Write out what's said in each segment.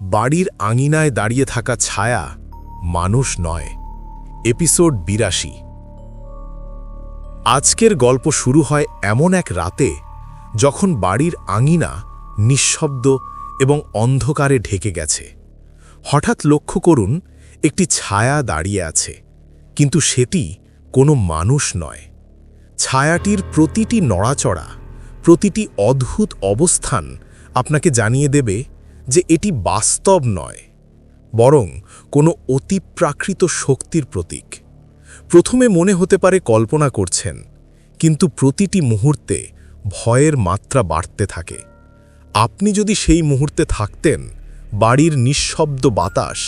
বাড়ির আঙিনায় দাঁড়িয়ে থাকা ছায়া মানুষ নয়। এপিসোড বিরাশি। আজকের গল্প শুরু হয় এমন এক রাতে যখন বাড়ির আঙিনা নিঃশব্দ এবং অন্ধকারে ঢেকে গেছে। হঠাৎ লক্ষ্য করুন, একটি ছায়া দাঁড়িয়ে আছে, কিন্তু সেটি কোনো মানুষ নয়। ছায়াটির প্রতিটি নড়াচড়া, প্রতিটি অদ্ভুত অবস্থান আপনাকে জানিয়ে দেবে যে এটি বাস্তব নয়, বরং কোনো অতিপ্রাকৃত শক্তির প্রতীক। প্রথমে মনে হতে পারে কল্পনা করছেন, কিন্তু প্রতিটি মুহূর্তে ভয়ের মাত্রা বাড়তে থাকে। আপনি যদি সেই মুহূর্তে থাকতেন, বাড়ির নিঃশব্দ বাতাস,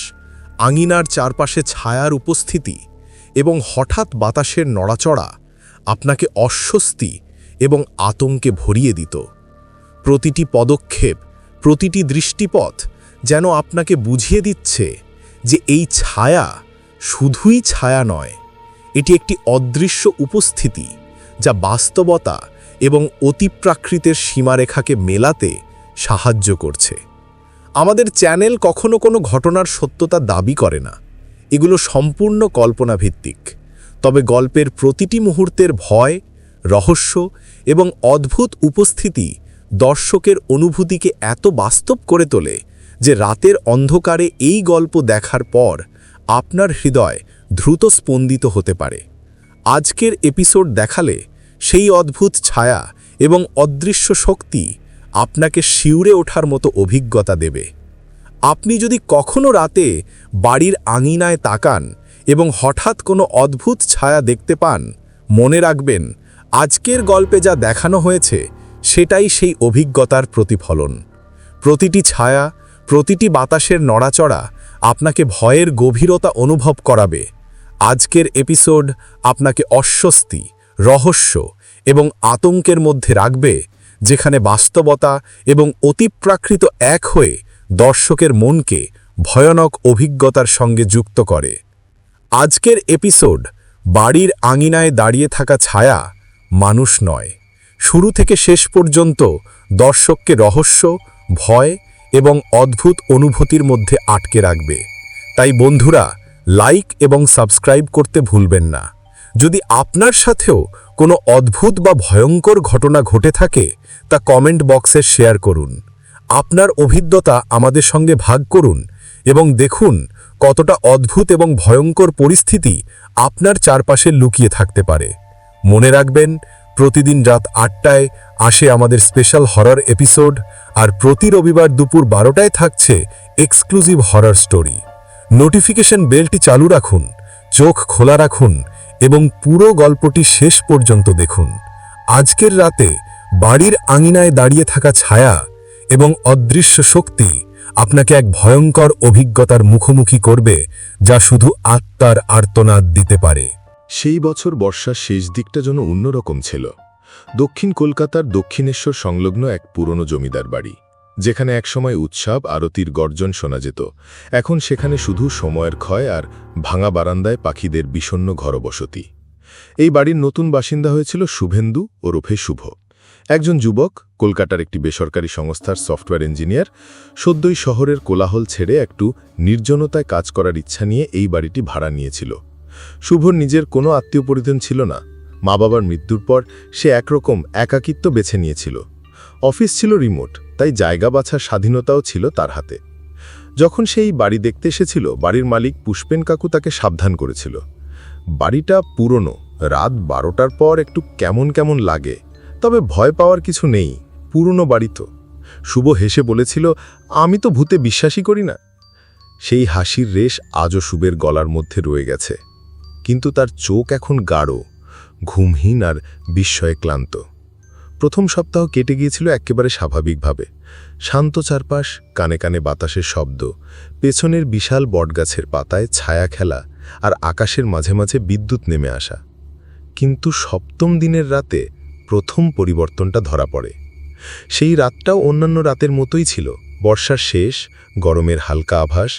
আঙিনার চারপাশে ছায়ার উপস্থিতি এবং হঠাৎ বাতাসের নড়াচড়া আপনাকে অস্বস্তি এবং আতঙ্কে ভরিয়ে দিত। প্রতিটি পদক্ষেপ প্রতিটি দৃষ্টিপথ যেন আপনাকে বুঝিয়ে দিচ্ছে যে এই ছায়া শুধুই ছায়া নয়, এটি একটি অদৃশ্য উপস্থিতি যা বাস্তবতা এবং অতিপ্রাকৃতের সীমারেখাকে মেলাতে সাহায্য করছে। আমাদের চ্যানেল কখনো কোনো ঘটনার সত্যতা দাবি করে না। এগুলো সম্পূর্ণ কল্পনাভিত্তিক। তবে গল্পের প্রতিটি মুহূর্তের ভয়, রহস্য এবং অদ্ভুত উপস্থিতি দর্শকের অনুভূতিকে এত বাস্তব করে তোলে যে রাতের অন্ধকারে এই গল্প দেখার পর আপনার হৃদয় দ্রুত স্পন্দিত হতে পারে। আজকের এপিসোড দেখালে সেই অদ্ভুত ছায়া এবং অদৃশ্য শক্তি আপনাকে শিউরে ওঠার মতো অভিজ্ঞতা দেবে। আপনি যদি কখনো রাতে বাড়ির আঙিনায় তাকান এবং হঠাৎ কোনো অদ্ভুত ছায়া দেখতে পান, মনে রাখবেন আজকের গল্পে যা দেখানো হয়েছে সেটাই সেই অভিজ্ঞতার প্রতিফলন। প্রতিটি ছায়া, প্রতিটি বাতাসের নড়াচড়া আপনাকে ভয়ের গভীরতা অনুভব করাবে। আজকের এপিসোড আপনাকে অস্বস্তি, রহস্য এবং আতঙ্কের মধ্যে রাখবে, যেখানে বাস্তবতা এবং অতিপ্রাকৃত এক হয়ে দর্শকের মনকে ভয়ানক অভিজ্ঞতার সঙ্গে যুক্ত করে। আজকের এপিসোড বাড়ির আঙিনায় দাঁড়িয়ে থাকা ছায়া মানুষ নয়। শুরু থেকে শেষ পর্যন্ত দর্শককে রহস্য, ভয় এবং অদ্ভুত অনুভূতির মধ্যে আটকে রাখবে। তাই বন্ধুরা, লাইক এবং সাবস্ক্রাইব করতে ভুলবেন না। যদি আপনার সাথেও কোনো অদ্ভুত বা ভয়ঙ্কর ঘটনা ঘটে থাকে, তা কমেন্ট বক্সে শেয়ার করুন। আপনার অভিজ্ঞতা আমাদের সঙ্গে ভাগ করুন এবং দেখুন কতটা অদ্ভুত এবং ভয়ঙ্কর পরিস্থিতি আপনার চারপাশে লুকিয়ে থাকতে পারে। মনে রাখবেন প্রতিদিন রাত আটটায় আসে আমাদের স্পেশাল হরর এপিসোড, আর প্রতি রবিবার দুপুর বারোটায় থাকছে এক্সক্লুসিভ হরর স্টোরি। নোটিফিকেশন বেলটি চালু রাখুন, চোখ খোলা রাখুন, এবং পুরো গল্পটি শেষ পর্যন্ত দেখুন। আজকের রাতে বাড়ির আঙিনায় দাঁড়িয়ে থাকা ছায়া এবং অদৃশ্য শক্তি আপনাকে এক ভয়ঙ্কর অভিজ্ঞতার মুখোমুখি করবে, যা শুধু আত্মার আর্তনাদ দিতে পারে। সেই বছর বর্ষার শেষ দিকটা যেন অন্যরকম ছিল। দক্ষিণ কলকাতার দক্ষিণেশ্বর সংলগ্ন এক পুরনো জমিদার বাড়ি, যেখানে একসময় উৎসব, আরতির গর্জন শোনা যেত। এখন সেখানে শুধু সময়ের ক্ষয় আর ভাঙা বারান্দায় পাখিদের বিষণ্ন ঘরবসতি। এই বাড়ির নতুন বাসিন্দা হয়েছিল শুভেন্দু ও ওরফে শুভ। একজন যুবক, কলকাতার একটি বেসরকারি সংস্থার সফটওয়্যার ইঞ্জিনিয়ার, সদ্যই শহরের কোলাহল ছেড়ে একটু নির্জনতায় কাজ করার ইচ্ছা নিয়ে এই বাড়িটি ভাড়া নিয়েছিল। শুভর নিজের কোনো আত্মীয় পরিজন ছিল না। মা বাবার মৃত্যুর পর সে একরকম একাকিত্ব বেছে নিয়েছিল। অফিস ছিল রিমোট, তাই জায়গা বাছার স্বাধীনতাও ছিল তার হাতে। যখন সেই বাড়ি দেখতে এসেছিল, বাড়ির মালিক পুষ্পেন কাকু তাকে সাবধান করেছিল। বাড়িটা পুরনো, রাত বারোটার পর একটু কেমন কেমন লাগে, তবে ভয় পাওয়ার কিছু নেই, পুরনো বাড়ি তো। শুভ হেসে বলেছিল, আমি তো ভূতে বিশ্বাসই করি না। সেই হাসির রেশ আজও শুভের গলার মধ্যে রয়ে গেছে। কিন্তু তার চোখ এখন গাঢ়, ঘুমহীন আর বিস্ময়ে ক্লান্ত। প্রথম সপ্তাহ কেটে গিয়েছিল একেবারে স্বাভাবিকভাবে। শান্ত চারপাশ, কানে কানে বাতাসের শব্দ, পেছনের বিশাল বটগাছের পাতায় ছায়া খেলা আর আকাশের মাঝে মাঝে বিদ্যুৎ নেমে আসা। কিন্তু সপ্তম দিনের রাতে প্রথম পরিবর্তনটা ধরা পড়ে। সেই রাতটাও অন্যান্য রাতের মতোই ছিল। বর্ষার শেষ, গরমের হালকা আভাস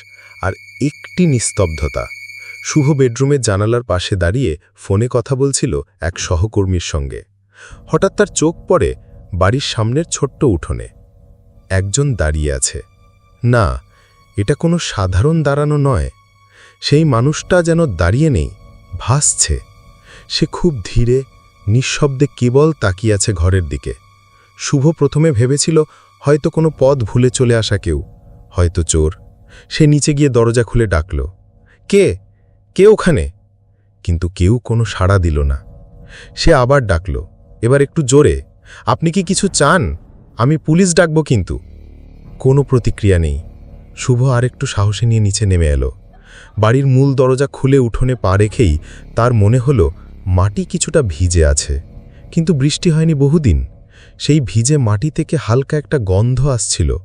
আর একটি নিস্তব্ধতা। শুভ বেডরুমের জানালার পাশে দাঁড়িয়ে ফোনে কথা বলছিল এক সহকর্মীর সঙ্গে। হঠাৎ তার চোখ পড়ে বাড়ির সামনের ছোট্ট উঠোনে। একজন দাঁড়িয়ে আছে। না, এটা কোনো সাধারণ দাঁড়ানো নয়। সেই মানুষটা যেন দাঁড়িয়ে নেই, ভাসছে। সে খুব ধীরে, নিঃশব্দে কেবল তাকিয়ে আছে ঘরের দিকে। শুভ প্রথমে ভেবেছিল হয়তো কোনো পথ ভুলে চলে আসা কেউ। হয়তো চোর। সে নিচে গিয়ে দরজা খুলে ডাকল। কে? কে ওখানে? কিন্তু কেউ কোনো সাড়া দিল না। সে আবার ডাকল, এবার একটু জোরে, আপনি কি কিছু চান? আমি পুলিশ ডাকব কিন্তু। কোনো প্রতিক্রিয়া নেই। শুভ আর একটু সাহসে নিয়ে নিচে নেমে এলো। বাড়ির মূল দরজা খুলে উঠোনে পা রেখেই তার মনে হলো, মাটি কিছুটা ভিজে আছে। কিন্তু বৃষ্টি হয়নি বহুদিন। সেই ভিজে মাটি থেকে হালকা একটা গন্ধ আসছিল,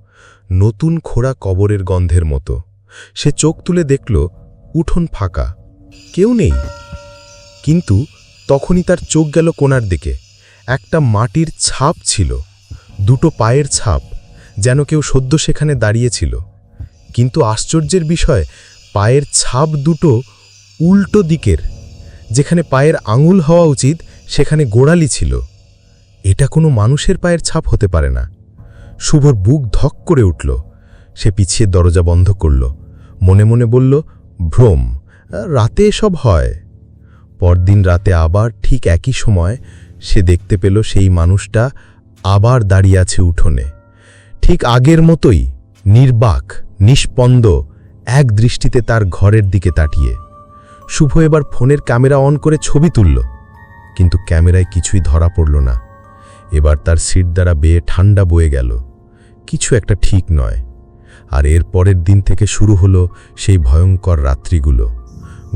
নতুন খোড়া কবরের গন্ধের মতো। সে চোখ তুলে দেখল উঠোন ফাঁকা। কেউ নেই। কিন্তু তখনই তার চোখ গেল কোনার দিকে। একটা মাটির ছাপ ছিল। দুটো পায়ের ছাপ, যেন কেউ সদ্য সেখানে দাঁড়িয়েছিল। কিন্তু আশ্চর্যের বিষয়, পায়ের ছাপ দুটো উল্টো দিকের। যেখানে পায়ের আঙুল হওয়া উচিত, সেখানে গোড়ালি ছিল। এটা কোনো মানুষের পায়ের ছাপ হতে পারে না। শুভর বুক ধক করে উঠল। সে পিছিয়ে দরজা বন্ধ করল। মনে মনে বলল ভ্রম, রাতে এসব হয়। পরদিন রাতে আবার ঠিক একই সময় সে দেখতে পেল সেই মানুষটা আবার দাঁড়িয়ে আছে উঠোনে। ঠিক আগের মতোই নির্বাক, নিষ্পন্দ, এক দৃষ্টিতে তার ঘরের দিকে তাকিয়ে। শুভ এবার ফোনের ক্যামেরা অন করে ছবি তুলল, কিন্তু ক্যামেরায় কিছুই ধরা পড়ল না। এবার তার সিট দ্বারা বেয়ে ঠান্ডা বয়ে গেল। কিছু একটা ঠিক নয়। আর এর পরের দিন থেকে শুরু হলো সেই ভয়ঙ্কর রাত্রিগুলো।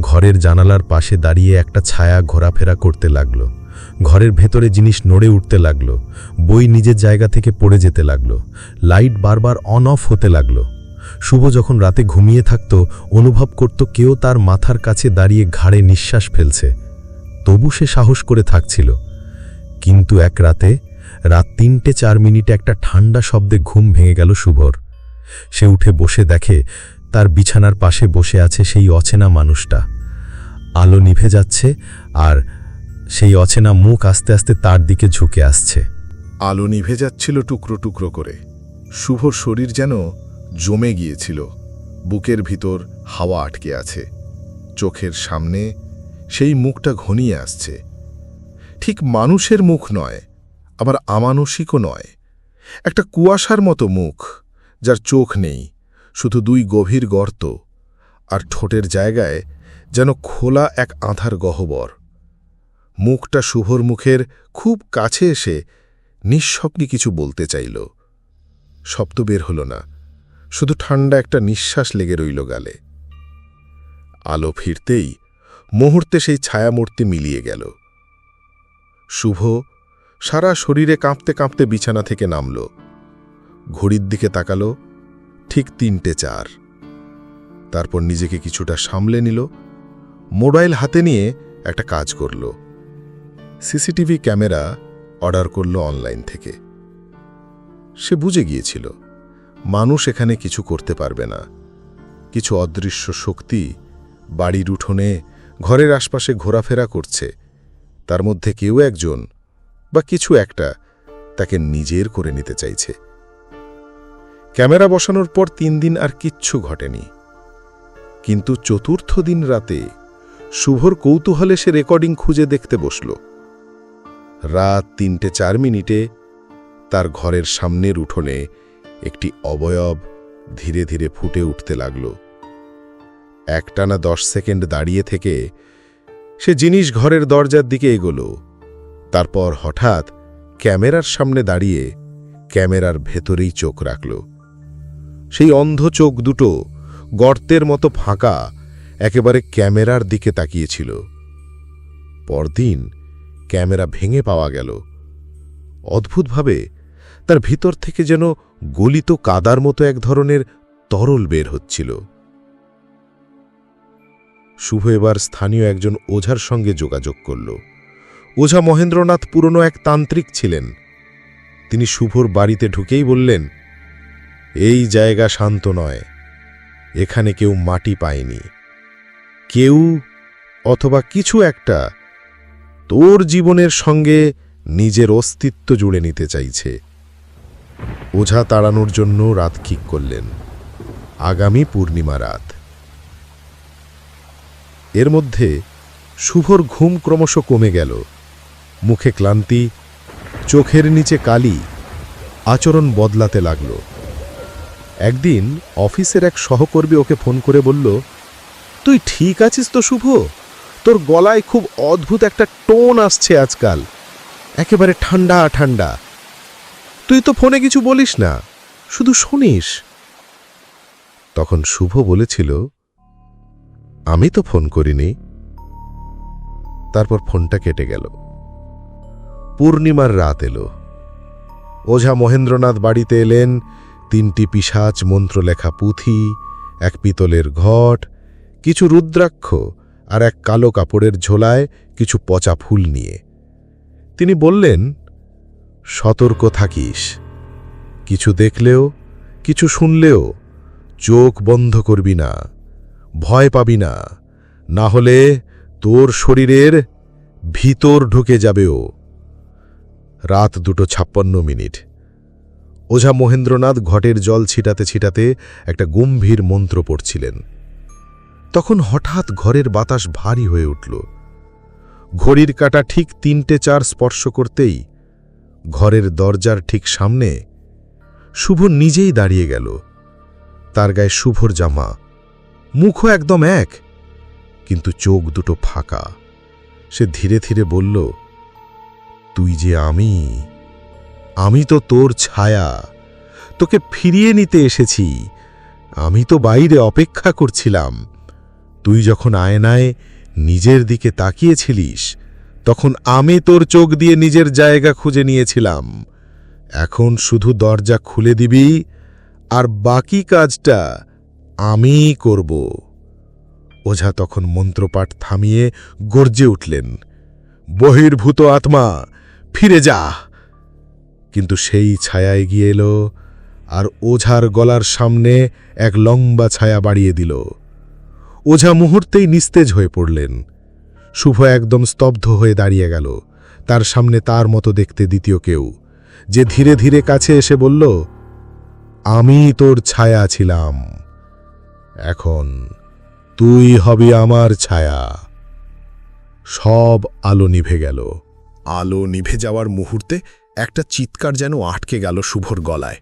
ঘরের জানালার পাশে দাঁড়িয়ে একটা ছায়া ঘোরাফেরা করতে লাগল। ঘরের ভেতরে জিনিস নড়ে উঠতে লাগল। বই নিজের জায়গা থেকে পড়ে যেতে লাগল। লাইট বারবার অন অফ হতে লাগল। শুভ যখন রাতে ঘুমিয়ে থাকত, অনুভব করত কেউ তার মাথার কাছে দাঁড়িয়ে ঘাড়ে নিঃশ্বাস ফেলছে। তবু সে সাহস করে থাকছিল। কিন্তু এক রাতে, রাত তিনটে চার মিনিটে একটা ঠান্ডা শব্দে ঘুম ভেঙে গেল শুভর। সে উঠে বসে দেখে তার বিছানার পাশে বসে আছে সেই অচেনা মানুষটা। আলো নিভে যাচ্ছে আর সেই অচেনা মুখ আস্তে আস্তে তার দিকে ঝুঁকে আসছে। আলো নিভে যাচ্ছিল টুকরো টুকরো করে। শুভ শরীর যেন জমে গিয়েছিল। বুকের ভিতর হাওয়া আটকে আছে। চোখের সামনে সেই মুখটা ঘনিয়ে আসছে। ঠিক মানুষের মুখ নয়, আবার আমানসিকও নয়। একটা কুয়াশার মতো মুখ। যার চোখ নেই, শুধু দুই গভীর গর্ত আর ঠোঁটের জায়গায় যেন খোলা এক আধার গহ্বর। মুখটা শুভর মুখের খুব কাছে এসে নিঃস্বপ্নে কিছু বলতে চাইল। শব্দ বের হল না, শুধু ঠান্ডা একটা নিঃশ্বাস লেগে রইল গালে। আলো ফিরতেই মুহূর্তে সেই ছায়ামূর্তি মিলিয়ে গেল। শুভ সারা শরীরে কাঁপতে কাঁপতে বিছানা থেকে নামল। ঘড়ির দিকে তাকালো, ঠিক তিনটে চার। তারপর নিজেকে কিছুটা সামলে নিল, মোবাইল হাতে নিয়ে একটা কাজ করল। সিসিটিভি ক্যামেরা অর্ডার করল অনলাইন থেকে। সে বুঝে গিয়েছিল, মানুষ এখানে কিছু করতে পারবে না। কিছু অদৃশ্য শক্তি বাড়ির উঠোনে, ঘরের আশপাশে ঘোরাফেরা করছে। তার মধ্যে কেউ একজন বা কিছু একটা তাকে নিজের করে নিতে চাইছে। ক্যামেরা বসানোর পর তিন দিন আর কিচ্ছু ঘটেনি। কিন্তু চতুর্থ দিন রাতে শুভর কৌতূহলে সে রেকর্ডিং খুঁজে দেখতে বসল। রাত তিনটে চার মিনিটে তার ঘরের সামনের উঠোনে একটি অবয়ব ধীরে ধীরে ফুটে উঠতে লাগল। একটানা দশ সেকেন্ড দাঁড়িয়ে থেকে সে জিনিস ঘরের দরজার দিকে এগোল। তারপর হঠাৎ ক্যামেরার সামনে দাঁড়িয়ে ক্যামেরার ভেতরেই চোখ রাখল। সেই অন্ধ চোখ দুটো গর্তের মতো ফাঁকা একেবারে ক্যামেরার দিকে তাকিয়েছিল। পরদিন ক্যামেরা ভেঙে পাওয়া গেল। অদ্ভুতভাবে তার ভিতর থেকে যেন গলিত কাদার মতো এক ধরনের তরল বের হচ্ছিল। শুভ এবার স্থানীয় একজন ওঝার সঙ্গে যোগাযোগ করল। ওঝা মহেন্দ্রনাথ পুরনো এক তান্ত্রিক ছিলেন। তিনি শুভর বাড়িতে ঢুকেই বললেন এই জায়গা শান্ত নয়। এখানে কেউ মাটি পায়নি। কেউ, অথবা কিছু একটা, তোর জীবনের সঙ্গে নিজের অস্তিত্ব জুড়ে নিতে চাইছে। ওঝা তাড়ানোর জন্য রাত ঠিক করলেন। আগামী পূর্ণিমা রাত। এর মধ্যে শুভর ঘুম ক্রমশ কমে গেল। মুখে ক্লান্তি, চোখের নিচে কালি, আচরণ বদলাতে লাগল। একদিন অফিসের এক সহকর্মী ওকে ফোন করে বলল, তুই ঠিক আছিস তো শুভ? তোর গলায় খুব অদ্ভুত একটা টোন আসছে আজকাল। একেবারে ঠান্ডা ঠান্ডা। তুই তো ফোনে কিছু বলিস না, শুধু শুনিস। তখন শুভ বলেছিল, আমি তো ফোন করিনি। তারপর ফোনটা কেটে গেল। পূর্ণিমার রাত এলো। ওঝা মহেন্দ্রনাথ বাড়িতে এলেন তিনটি পিসাচ মন্ত্রলেখা পুঁথি, এক পিতলের ঘট, কিছু রুদ্রাক্ষ আর এক কালো কাপড়ের ঝোলায় কিছু পচা ফুল নিয়ে। তিনি বললেন, সতর্ক থাকিস। কিছু দেখলেও, কিছু শুনলেও চোখ বন্ধ করবি না, ভয় পাবি না। না হলে তোর শরীরের ভিতর ঢুকে যাবেও। রাত দুটো ছাপ্পান্ন মিনিট। ওঝা মহেন্দ্রনাথ ঘটের জল ছিটাতে ছিটাতে একটা গম্ভীর মন্ত্র পড়ছিলেন। তখন হঠাৎ ঘরের বাতাস ভারী হয়ে উঠল। ঘড়ির কাটা ঠিক তিনটে চার স্পর্শ করতেই ঘরের দরজার ঠিক সামনে শুভ নিজেই দাঁড়িয়ে গেল। তার গায়ে শুভর জামা, মুখও একদম এক, কিন্তু চোখ দুটো ফাঁকা। সে ধীরে ধীরে বলল, তুই যে আমি আমি তো তোর ছায়া। তোকে ফিরিয়ে নিতে এসেছি। আমি তো বাইরে অপেক্ষা করছিলাম। তুই যখন আয়নায় নিজের দিকে তাকিয়েছিলিস, তখন আমি তোর চোখ দিয়ে নিজের জায়গা খুঁজে নিয়েছিলাম। এখন শুধু দরজা খুলে দিবি, আর বাকি কাজটা আমি করব। ওঝা তখন মন্ত্রপাঠ থামিয়ে গর্জে উঠলেন, বহির্ভূত আত্মা, ফিরে যা! কিন্তু সেই ছায়া এগিয়ে এলো আর ওঝার গলার সামনে এক লম্বা ছায়া বাড়িয়ে দিল। ওঝা মুহূর্তেই নিস্তেজ হয়ে পড়লেন। শুভ একদম স্তব্ধ হয়ে দাঁড়িয়ে গেল। তার সামনে তার মতো দেখতে দ্বিতীয় কেউ। যে ধীরে ধীরে কাছে এসে বলল, আমি তোর ছায়া ছিলাম। এখন তুই হবি আমার ছায়া। সব আলো নিভে গেল। আলো নিভে যাওয়ার মুহূর্তে একটা চিৎকার যেন আটকে গেল শুভর গলায়।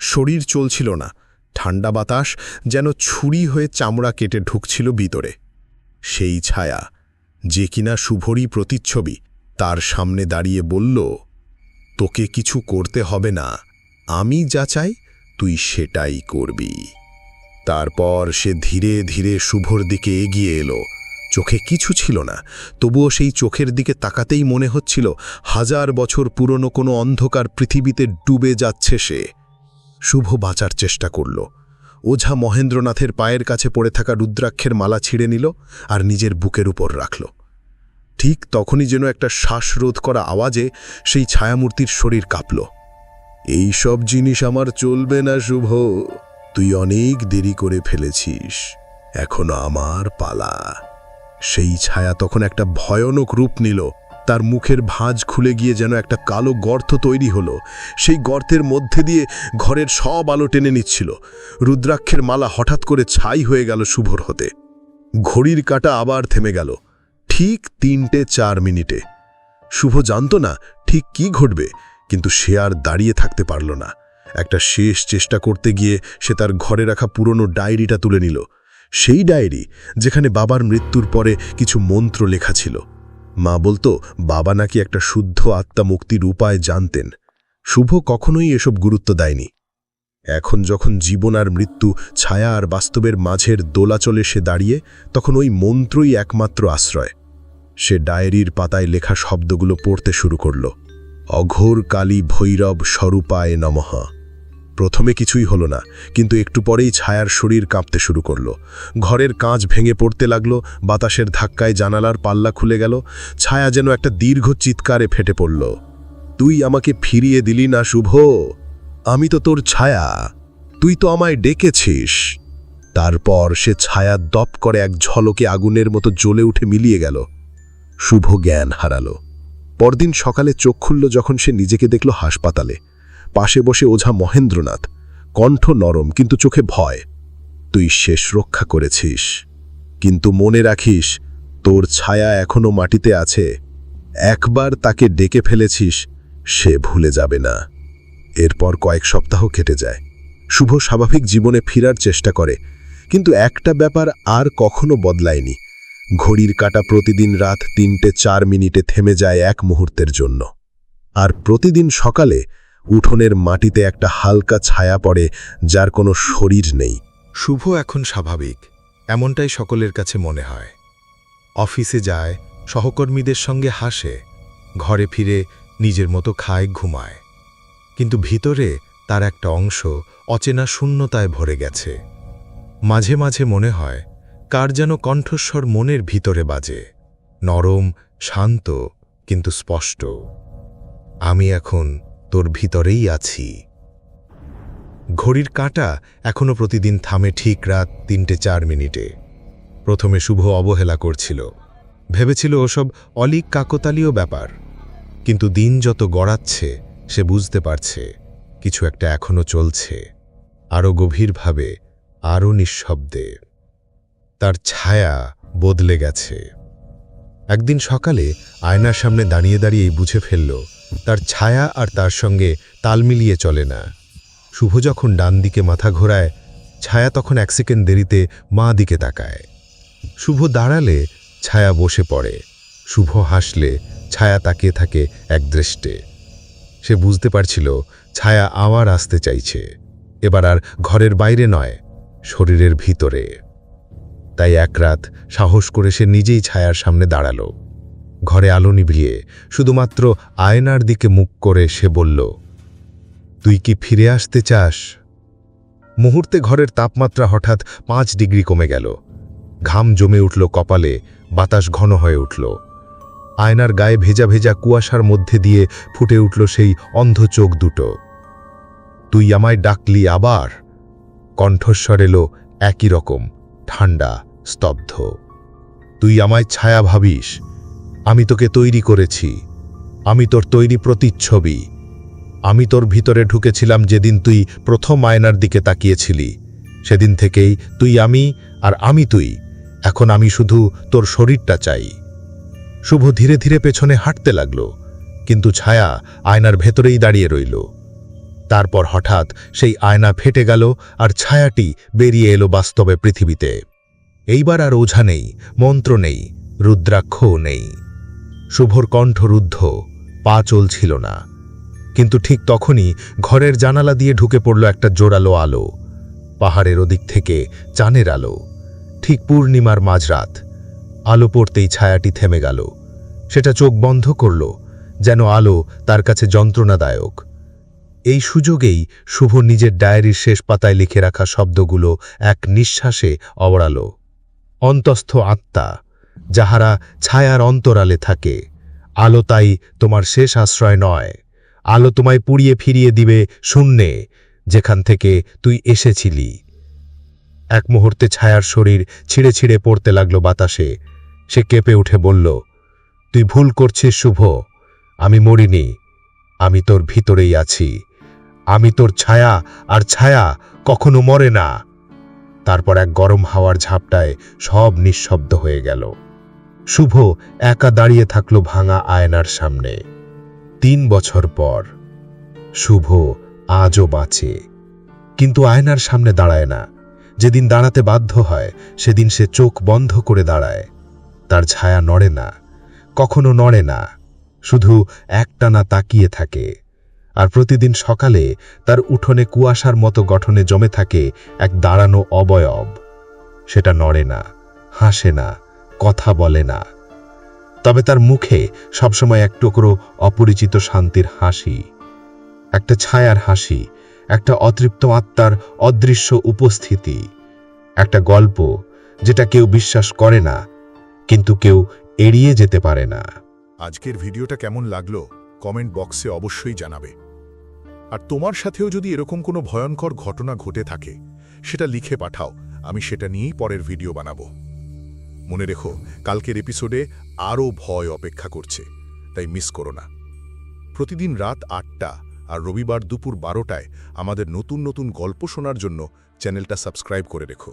শরীর চলছিল না, ঠান্ডা বাতাস যেন ছুরি হয়ে চামড়া কেটে ঢুকছিল ভিতরে। সেই ছায়া, যে কিনা শুভরই প্রতিচ্ছবি, তার সামনে দাঁড়িয়ে বলল, তোকে কিছু করতে হবে না, আমি যা চাই তুই সেটাই করবি। তারপর সে ধীরে ধীরে শুভর দিকে এগিয়ে এলো। চোখে কিছু ছিল না, তবুও সেই চোখের দিকে তাকাতেই মনে হচ্ছিল হাজার বছর পুরনো কোনো অন্ধকার পৃথিবীতে ডুবে যাচ্ছে সে। শুভ বাঁচার চেষ্টা করল। ওঝা মহেন্দ্রনাথের পায়ের কাছে পড়ে থাকা রুদ্রাক্ষের মালা ছিঁড়ে নিল আর নিজের বুকের উপর রাখল। ঠিক তখনই যেন একটা শ্বাসরোধ করা আওয়াজে সেই ছায়ামূর্তির শরীর কাঁপল। এই সব জিনিস আমার চলবে না, শুভ। তুই অনেক দেরি করে ফেলেছিস। এখনও আমার পালা। সেই ছায়া তখন একটা ভয়ানক রূপ নিল। তার মুখের ভাঁজ খুলে গিয়ে যেন একটা কালো গর্ত তৈরি হলো। সেই গর্তের মধ্যে দিয়ে ঘরের সব আলো টেনে নিচ্ছিল। রুদ্রাক্ষের মালা হঠাৎ করে ছাই হয়ে গেল শুভর হতে। ঘড়ির কাটা আবার থেমে গেল। ঠিক তিনটে চার মিনিটে। শুভ জানত না ঠিক কি ঘটবে, কিন্তু সে আর দাঁড়িয়ে থাকতে পারল না। একটা শেষ চেষ্টা করতে গিয়ে সে তার ঘরে রাখা পুরনো ডায়েরিটা তুলে নিল। সেই ডায়েরি যেখানে বাবার মৃত্যুর পরে কিছু মন্ত্র লেখা ছিল। মা বলতো, বাবা নাকি একটা শুদ্ধ আত্মা মুক্তির উপায় জানতেন। শুভ কখনোই এসব গুরুত্ব দেয়নি। এখন যখন জীবন আর মৃত্যু ছায়া আর বাস্তবের মাঝের দোলাচলে সে দাঁড়িয়ে, তখন ওই মন্ত্রই একমাত্র আশ্রয়। সে ডায়েরির পাতায় লেখা শব্দগুলো পড়তে শুরু করল। অঘোর কালী ভৈরব স্বরূপায় নমঃ। প্রথমে কিছুই হলো না, কিন্তু একটু পরেই ছায়ার শরীর কাঁপতে শুরু করল। ঘরের কাঁচ ভেঙে পড়তে লাগল, বাতাসের ধাক্কায় জানালার পাল্লা খুলে গেল, ছায়া যেন একটা দীর্ঘ চিৎকারে ফেটে পড়ল। তুই আমাকে ফিরিয়ে দিলি না, শুভ। আমি তো তোর ছায়া। তুই তো আমায় ডেকেছিস। তারপর সে ছায়া দপ করে এক ঝলকে আগুনের মতো জ্বলে উঠে মিলিয়ে গেল। শুভ জ্ঞান হারালো। পরদিন সকালে চোখ খুলল যখন সে নিজেকে দেখল হাসপাতালে। পাশে বসে ওঝা মহেন্দ্রনাথ, কণ্ঠ নরম কিন্তু চোখে ভয়। তুই শেষ রক্ষা করেছিস। কিন্তু মনে রাখিস, তোর ছায়া এখনও মাটিতে আছে। একবার তাকে ডেকে ফেলেছিস, সে ভুলে যাবে না। এরপর কয়েক সপ্তাহ কেটে যায়। শুভ স্বাভাবিক জীবনে ফিরার চেষ্টা করে, কিন্তু একটা ব্যাপার আর কখনো বদলায়নি। ঘড়ির কাটা প্রতিদিন রাত তিনটে চার মিনিটে থেমে যায় এক মুহূর্তের জন্য। আর প্রতিদিন সকালে উঠোনের মাটিতে একটা হালকা ছায়া পড়ে, যার কোনো শরীর নেই। শুভ এখন স্বাভাবিক, এমনটাই সকলের কাছে মনে হয়। অফিসে যায়, সহকর্মীদের সঙ্গে হাসে, ঘরে ফিরে নিজের মতো খায়, ঘুমায়। কিন্তু ভিতরে তার একটা অংশ অচেনা শূন্যতায় ভরে গেছে। মাঝে মাঝে মনে হয়, কার যেন কণ্ঠস্বর মনের ভিতরে বাজে। নরম, শান্ত, কিন্তু স্পষ্ট। আমি এখন তোর ভিতরেই আছি। ঘড়ির কাঁটা এখনও প্রতিদিন থামে ঠিক রাত তিনটে চার মিনিটে। প্রথমে শুভ অবহেলা করছিল। ভেবেছিল ওসব অলিক কাকতালীয় ব্যাপার। কিন্তু দিন যত গড়াচ্ছে, সে বুঝতে পারছে, কিছু একটা এখনও চলছে। আরও গভীরভাবে আরও নিঃশব্দে। তার ছায়া বদলে গেছে। একদিন সকালে আয়নার সামনে দাঁড়িয়ে দাঁড়িয়েই বুঝে ফেলল তার ছায়া আর তার সঙ্গে তাল মিলিয়ে চলে না। শুভ যখন ডান দিকে মাথা ঘোরায়, ছায়া তখন এক সেকেন্ড দেরিতে মা দিকে তাকায়। শুভ দাঁড়ালে, ছায়া বসে পড়ে। শুভ হাসলে, ছায়া তাকিয়ে থাকে এক দৃষ্টে। সে বুঝতে পারছিল, ছায়া আবার আসতে চাইছে। এবার আর ঘরের বাইরে নয়, শরীরের ভিতরে। তাই এক রাত সাহস করে সে নিজেই ছায়ার সামনে দাঁড়াল। ঘরে আলো নিভিয়ে শুধুমাত্র আয়নার দিকে মুখ করে সে বলল, তুই কি ফিরে আসতে চাস? মুহূর্তে ঘরের তাপমাত্রা হঠাৎ পাঁচ ডিগ্রি কমে গেল। ঘাম জমে উঠল কপালে, বাতাস ঘন হয়ে উঠল। আয়নার গায়ে ভেজা ভেজা কুয়াশার মধ্যে দিয়ে ফুটে উঠল সেই অন্ধ চোখ দুটো। তুই আমায় ডাকলি আবার? কণ্ঠস্বর এলো একই রকম ঠান্ডা স্তব্ধ। তুই আমায় ছায়া ভাবিস আমি তোকে তৈরি করেছি। আমি তোর তৈরি প্রতিচ্ছবি। আমি তোর ভিতরে ঢুকেছিলাম যেদিন তুই প্রথম আয়নার দিকে তাকিয়েছিলি। সেদিন থেকেই তুই আমি আর আমি তুই। এখন আমি শুধু তোর শরীরটা চাই। শুভ ধীরে ধীরে পেছনে হাঁটতে লাগল, কিন্তু ছায়া আয়নার ভেতরেই দাঁড়িয়ে রইল। তারপর হঠাৎ সেই আয়না ফেটে গেল আর ছায়াটি বেরিয়ে এলো বাস্তবে পৃথিবীতে। এইবার আর ওঝা নেই, মন্ত্র নেই, রুদ্রাক্ষও নেই। শুভর কণ্ঠ রুদ্ধ, পা চলছিল না। কিন্তু ঠিক তখনই ঘরের জানালা দিয়ে ঢুকে পড়ল একটা জোরালো আলো, পাহাড়ের ওদিক থেকে চানের আলো, ঠিক পূর্ণিমার মাঝরাত। আলো পড়তেই ছায়াটি থেমে গেল। সেটা চোখ বন্ধ করল, যেন আলো তার কাছে যন্ত্রণাদায়ক। এই সুযোগেই শুভ নিজের ডায়েরির শেষ পাতায় লিখে রাখা শব্দগুলো এক নিঃশ্বাসে অবড়াল। অন্তস্থ আত্মা যাহারা ছায়ার অন্তরালে থাকে। আলো তাই তোমার শেষ আশ্রয় নয়। আলো তোমায় পুড়িয়ে ফিরিয়ে দিবে শূন্যে, যেখান থেকে তুই এসেছিলি। এক মুহূর্তে ছায়ার শরীর ছিঁড়ে ছিঁড়ে পড়তে লাগল বাতাসে। সে কেঁপে উঠে বলল, তুই ভুল করছিস শুভ। আমি মরিনি। আমি তোর ভিতরেই আছি। আমি তোর ছায়া, আর ছায়া কখনো মরে না। তারপর এক গরম হাওয়ার ঝাপটায় সব নিঃশব্দ হয়ে গেল। শুভ একা দাঁড়িয়ে থাকল ভাঙা আয়নার সামনে। তিন বছর পর, শুভ আজও বাঁচে। কিন্তু আয়নার সামনে দাঁড়ায় না। যেদিন দাঁড়াতে বাধ্য হয়, সেদিন সে চোখ বন্ধ করে দাঁড়ায়। তার ছায়া নড়ে না, কখনো নড়ে না, শুধু একটানা তাকিয়ে থাকে। আর প্রতিদিন সকালে তার উঠোনে কুয়াশার মতো গঠনে জমে থাকে এক দাঁড়ানো অবয়ব। সেটা নড়ে না, হাসে না কথা বলে না। তবে তার মুখে সবসময় এক টুকরো অপরিচিত শান্তির হাসি, একটা ছায়ার হাসি, একটা অতৃপ্ত আত্মার অদৃশ্য উপস্থিতি, একটা গল্প যেটা কেউ বিশ্বাস করে না, কিন্তু কেউ এড়িয়ে যেতে পারে না। আজকের ভিডিওটা কেমন লাগল কমেন্ট বক্সে অবশ্যই জানাবে। আর তোমার সাথেও যদি এরকম কোনো ভয়ঙ্কর ঘটনা ঘটে থাকে, সেটা লিখে পাঠাও, আমি সেটা নিয়েই পরের ভিডিও বানাবো। মনে রেখো, কালকের এপিসোডে আরও ভয় অপেক্ষা করছে, তাই মিস করো না। প্রতিদিন রাত আটটা আর রবিবার দুপুর বারোটায় আমাদের নতুন নতুন গল্প শোনার জন্য চ্যানেলটা সাবস্ক্রাইব করে রেখো।